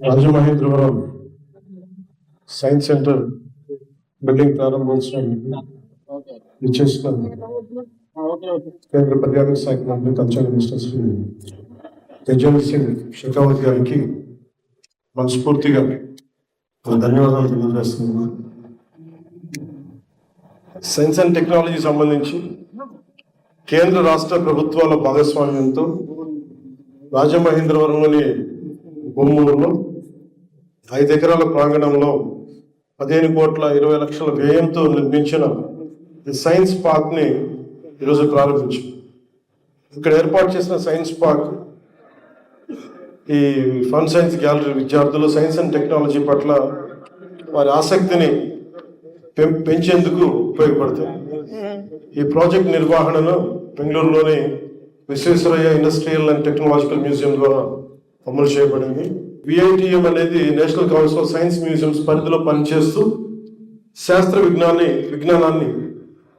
Rajamahendravaram science centre building ప్రారంభోత్సవానికి ఇచ్చేసిన కేంద్ర పర్యాటక శాఖ మంత్రి కల్చరల్ మినిస్టర్ శ్రీ గజేంద్ర సింగ్ షెకావత్ గారికి మనస్ఫూర్తిగా ధన్యవాదాలు తెలియజేస్తున్నాను. సైన్స్ అండ్ టెక్నాలజీ సంబంధించి కేంద్ర రాష్ట్ర ప్రభుత్వాల భాగస్వామ్యంతో రాజమహేంద్రవరంలోని భూములలో ఐదు ఎకరాల ప్రాంగణంలో పదిహేను కోట్ల ఇరవై లక్షల వ్యయంతో నిర్మించిన సైన్స్ పార్క్ని ఈరోజు ప్రారంభించాం. ఇక్కడ ఏర్పాటు చేసిన సైన్స్ పార్క్ ఈ ఫన్ సైన్స్ గ్యాలరీ విద్యార్థులు సైన్స్ అండ్ టెక్నాలజీ పట్ల వారి ఆసక్తిని పెం- పెంచేందుకు ఉపయోగపడుతుంది ఈ ప్రాజెక్ట్ నిర్వహణను బెంగళూరులోని Visvesvaraya industrial and technological museum ద్వారా అమలు చేయబడింది. విఐటిఎం అనేది national council of science museums పరిధిలో పనిచేస్తూ శాస్త్ర విజ్ఞాన్ని విజ్ఞానాన్ని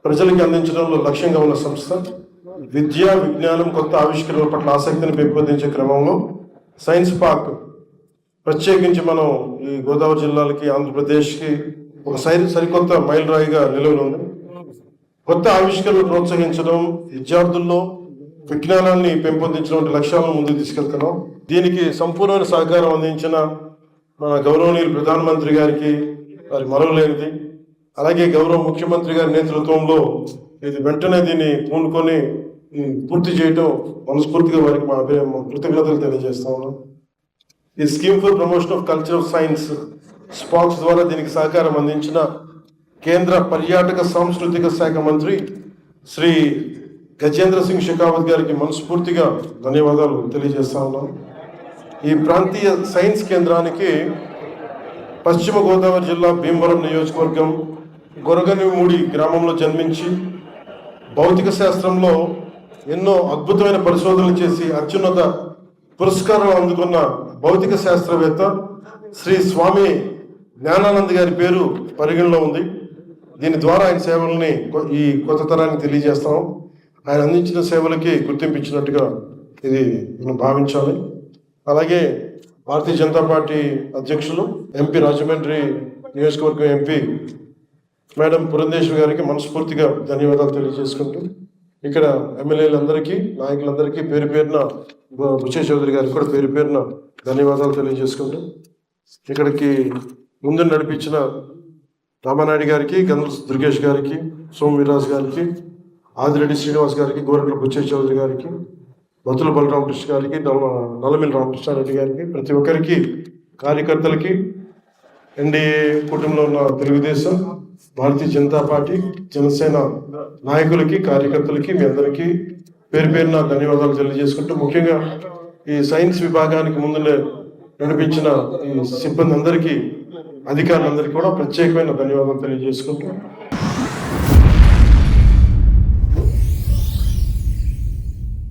ప్రజలకి అందించడంలో లక్ష్యంగా ఉన్న సంస్థ. విద్య విజ్ఞానం కొత్త ఆవిష్కరణల పట్ల ఆసక్తిని పెంపొందించే క్రమంలో సైన్స్ పార్క్ ప్రత్యేకించి మనం ఈ గోదావరి జిల్లాలకి ఆంధ్రప్రదేశ్కి ఒక సరి సరికొత్త మైలురాయిగా నిలవనుంది. కొత్త ఆవిష్కరణలు ప్రోత్సహించడం విద్యార్థుల్లో విజ్ఞానాన్ని పెంపొందించడం వంటి లక్ష్యాలను ముందుకు తీసుకెళ్తున్నాం. దీనికి సంపూర్ణ సహకారం అందించిన మన గౌరవనీయులు ప్రధానమంత్రి గారికి వారి మరవలేనిది. అలాగే గౌరవ ముఖ్యమంత్రి గారి నేతృత్వంలో ఇది వెంటనే దీన్ని పూనుకొని పూర్తి చేయటం మనస్ఫూర్తిగా వారికి మా మా కృతజ్ఞతలు తెలియజేస్తా ఉన్నాం. ఈ scheme for promotion of culture of science SPOCS ద్వారా దీనికి సహకారం అందించిన కేంద్ర పర్యాటక సాంస్కృతిక శాఖ మంత్రి శ్రీ గజేంద్ర సింగ్ షెకావత్ గారికి మనస్ఫూర్తిగా ధన్యవాదాలు తెలియజేస్తా ఉన్నాం. ఈ ప్రాంతీయ సైన్స్ కేంద్రానికి పశ్చిమ గోదావరి జిల్లా భీమవరం నియోజకవర్గం గొరగనిమూడి గ్రామంలో జన్మించి భౌతిక శాస్త్రంలో ఎన్నో అద్భుతమైన పరిశోధనలు చేసి అత్యున్నత పురస్కారం అందుకున్న భౌతిక శాస్త్రవేత్త శ్రీ స్వామి జ్ఞానానంద్ గారి పేరు పరిగణలో ఉంది. దీని ద్వారా ఆయన సేవల్ని కొ- ఈ కొత్త తరానికి తెలియజేస్తాం. ఆయన అందించిన సేవలకి గుర్తింపు ఇచ్చినట్టుగా ఇది మనం భావించాలి. అలాగే భారతీయ జనతా పార్టీ అధ్యక్షులు ఎంపీ రాజమండ్రి నియోజకవర్గం ఎంపీ మేడం పురంధేశ్వరి గారికి మనస్ఫూర్తిగా ధన్యవాదాలు తెలియజేసుకుంటూ ఇక్కడ ఎమ్మెల్యేలందరికీ నాయకులందరికీ పేరు పేరున భుషే చౌదరి గారికి కూడా పేరు పేరున ధన్యవాదాలు తెలియజేసుకుంటూ ఇక్కడికి ముందు నడిపించిన రామానాయుడు గారికి గంధ దుర్గేష్ గారికి సోమ విరాజ్ గారికి ఆదిరెడ్డి శ్రీనివాస్ గారికి గోరెట్ల బుచ్చే చౌదరి గారికి బతుల బలరామకృష్ణ గారికి నలమిల్ రామకృష్ణారెడ్డి గారికి ప్రతి ఒక్కరికి కార్యకర్తలకి ఎన్డీఏ కుటుంబంలో ఉన్న తెలుగుదేశం భారతీయ జనతా పార్టీ జనసేన నాయకులకి కార్యకర్తలకి మీ అందరికీ పేరు పేరున ధన్యవాదాలు తెలియజేసుకుంటూ ముఖ్యంగా ఈ సైన్స్ విభాగానికి ముందు నడిపించిన ఈ సిబ్బంది అందరికీ అధికారులందరికీ కూడా ప్రత్యేకమైన ధన్యవాదాలు తెలియజేసుకుంటూ